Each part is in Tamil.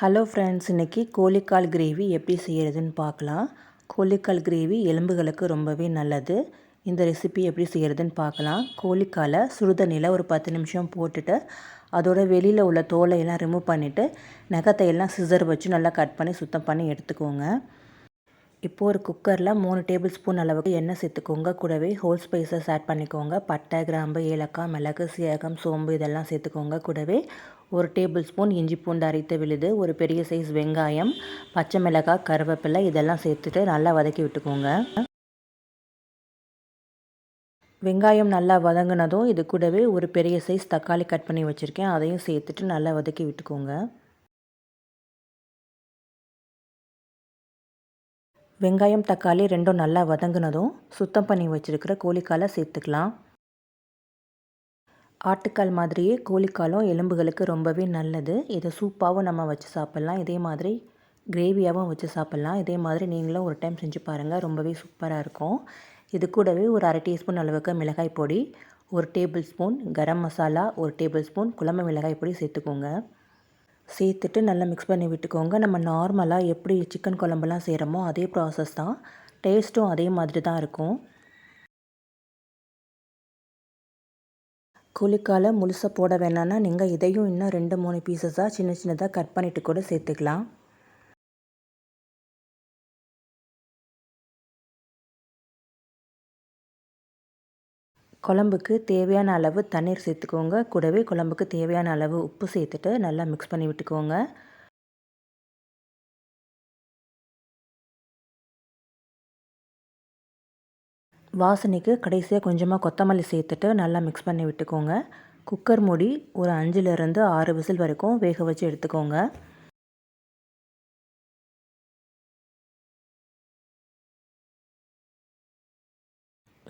ஹலோ ஃப்ரெண்ட்ஸ் இன்றைக்கி கோழிக்கால் கிரேவி எப்படி செய்கிறதுன்னு பார்க்கலாம். கோழிக்கால் கிரேவி எலும்புகளுக்கு ரொம்பவே நல்லது. இந்த ரெசிபி எப்படி செய்கிறதுன்னு பார்க்கலாம். கோழிக்காலை சுடுதண்ணியில் ஒரு பத்து நிமிஷம் போட்டுட்டு அதோட வெளியில் உள்ள தோலை எல்லாம் ரிமூவ் பண்ணிவிட்டு நகத்தை எல்லாம் சிசர் வச்சு நல்லா கட் பண்ணி சுத்தம் பண்ணி எடுத்துக்கோங்க. இப்போது ஒரு குக்கரில் மூணு டேபிள் ஸ்பூன் அளவுக்கு எண்ணெய் சேர்த்துக்கோங்க. கூடவே ஹோல் ஸ்பைசஸ் ஆட் பண்ணிக்கோங்க. பட்டை கிராம்பு ஏலக்காய் மிளகு சீரகம் சோம்பு இதெல்லாம் சேர்த்துக்கோங்க. கூடவே ஒரு டேபிள் ஸ்பூன் இஞ்சி பூண்டு அரைத்து விழுது ஒரு பெரிய சைஸ் வெங்காயம் பச்சை மிளகாய் கருவேப்பிலை இதெல்லாம் சேர்த்துட்டு நல்லா வதக்கி விட்டுக்கோங்க. வெங்காயம் நல்லா வதங்கினதும் இது கூடவே ஒரு பெரிய சைஸ் தக்காளி கட் பண்ணி வச்சுருக்கேன். அதையும் சேர்த்துட்டு நல்லா வதக்கி விட்டுக்கோங்க. வெங்காயம் தக்காளி ரெண்டும் நல்லா வதங்கினதும் சுத்தம் பண்ணி வச்சுருக்கிற கோழிக்காலை சேர்த்துக்கலாம். ஆட்டுக்கால் மாதிரியே கோழிக்காலும் எலும்புகளுக்கு ரொம்பவே நல்லது. இதை சூப்பாகவும் நம்ம வச்சு சாப்பிட்லாம். இதே மாதிரி கிரேவியாகவும் வச்சு சாப்பிட்லாம். இதே மாதிரி நீங்களும் ஒரு டைம் செஞ்சு பாருங்கள் ரொம்பவே சூப்பராக இருக்கும். இது கூடவே ஒரு அரை டீஸ்பூன் அளவுக்கு மிளகாய் பொடி ஒரு டேபிள் ஸ்பூன் கரம் மசாலா ஒரு டேபிள் ஸ்பூன் குழம்பு மிளகாய் பொடி சேர்த்துக்கோங்க. சேர்த்துட்டு நல்லா மிக்ஸ் பண்ணி விட்டுக்கோங்க. நம்ம நார்மலாக எப்படி சிக்கன் குழம்புலாம் செய்கிறோமோ அதே ப்ராசஸ் தான். டேஸ்ட்டும் அதே மாதிரி தான் இருக்கும். கூலிக்கால முழுசாக போட வேணான்னா நீங்கள் இதையும் இன்னும் ரெண்டு மூணு பீசஸாக சின்ன சின்னதாக கட் பண்ணிவிட்டு கூட சேர்த்துக்கலாம். குழம்புக்கு தேவையான அளவு தண்ணீர் சேர்த்துக்கோங்க. கூடவே குழம்புக்கு தேவையான அளவு உப்பு சேர்த்துட்டு நல்லா மிக்ஸ் பண்ணி விட்டுக்கோங்க. வாசனைக்கு கடைசியாக கொஞ்சமாக கொத்தமல்லி சேர்த்துட்டு நல்லா மிக்ஸ் பண்ணி விட்டுக்கோங்க. குக்கர் மூடி ஒரு அஞ்சுலேருந்து ஆறு விசில் வரைக்கும் வேக வச்சு எடுத்துக்கோங்க.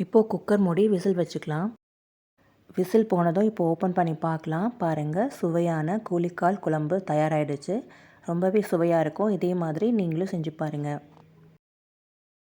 இப்போது குக்கர் மூடி விசில் வச்சுக்கலாம். விசில் போனதும் இப்போ ஓப்பன் பண்ணி பார்க்கலாம். பாருங்கள் சுவையான கூலிக்கால் குழம்பு தயாராகிடுச்சு ரொம்பவே சுவையாக இருக்கும். இதே மாதிரி நீங்களும் செஞ்சு பாருங்கள்